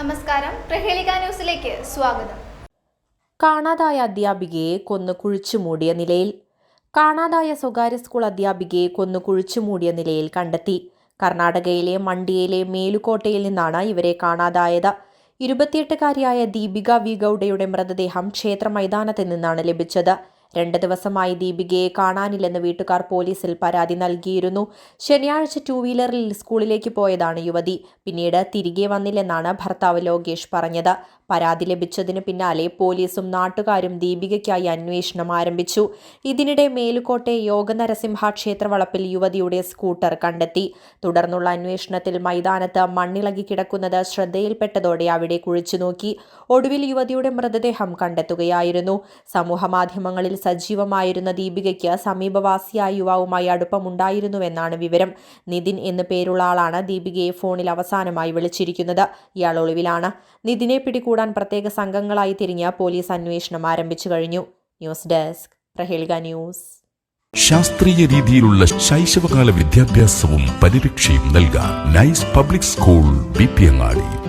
നമസ്കാരം. പ്രഹേളിക ന്യൂസിലേക്ക് സ്വാഗതം. കാണാതായ അധ്യാപികയെ കൊന്നു കുഴിച്ചുമൂടിയ നിലയിൽ കാണാതായ സ്വകാര്യ സ്കൂൾ അധ്യാപികയെ കൊന്നു കുഴിച്ചു മൂടിയ നിലയിൽ കണ്ടെത്തി. കർണാടകയിലെ മണ്ടിയയിലെ മേലുകോട്ടയിൽ നിന്നാണ് ഇവരെ കാണാതായത്. ഇരുപത്തിയെട്ടുകാരിയായ ദീപിക വി ഗൌഡയുടെ മൃതദേഹം ക്ഷേത്ര മൈതാനത്ത് നിന്നാണ് ലഭിച്ചത്. രണ്ട് ദിവസമായി ദീപികയെ കാണാനില്ലെന്ന് വീട്ടുകാർ പോലീസിൽ പരാതി നൽകിയിരുന്നു. ശനിയാഴ്ച ടൂ വീലറിൽ സ്കൂളിലേക്ക് പോയതാണ് യുവതി. പിന്നീട് തിരികെ വന്നില്ലെന്നാണ് ഭർത്താവ് ലോകേഷ് പറഞ്ഞത്. പരാതി ലഭിച്ചതിന് പിന്നാലെ പോലീസും നാട്ടുകാരും ദീപികയ്ക്കായി അന്വേഷണം ആരംഭിച്ചു. ഇതിനിടെ മേലുകോട്ടെ യോഗനരസിംഹ ക്ഷേത്രവളപ്പിൽ യുവതിയുടെ സ്കൂട്ടർ കണ്ടെത്തി. തുടർന്നുള്ള അന്വേഷണത്തിൽ മൈതാനത്ത് മണ്ണിളകി കിടക്കുന്നത് ശ്രദ്ധയിൽപ്പെട്ടതോടെ അവിടെ കുഴിച്ചു നോക്കി ഒടുവിൽ യുവതിയുടെ മൃതദേഹം കണ്ടെത്തുകയായിരുന്നു. സമൂഹമാധ്യമങ്ങളിൽ സജീവമായിരുന്ന ദീപികയ്ക്ക് സമീപവാസിയായ യുവാവുമായി അടുപ്പമുണ്ടായിരുന്നുവെന്നാണ് വിവരം. നിതിൻ എന്നു പേരുള്ള ആളാണ് ദീപികയെ ഫോണിൽ അവസാനമായി വിളിച്ചിരിക്കുന്നത്. ഇയാൾ ഒളിവിലാണ്. നിതിനെ പിടികൂടാൻ പ്രത്യേക സംഘങ്ങളായി തിരിഞ്ഞ് പോലീസ് അന്വേഷണം ആരംഭിച്ചു കഴിഞ്ഞു. News desk Prahelika news. ശാസ്ത്രീയ രീതിയിലുള്ള ശൈശവകാല വിദ്യാഭ്യാസവും പരിരക്ഷയും നൽകാൻ nice public school B P Angadi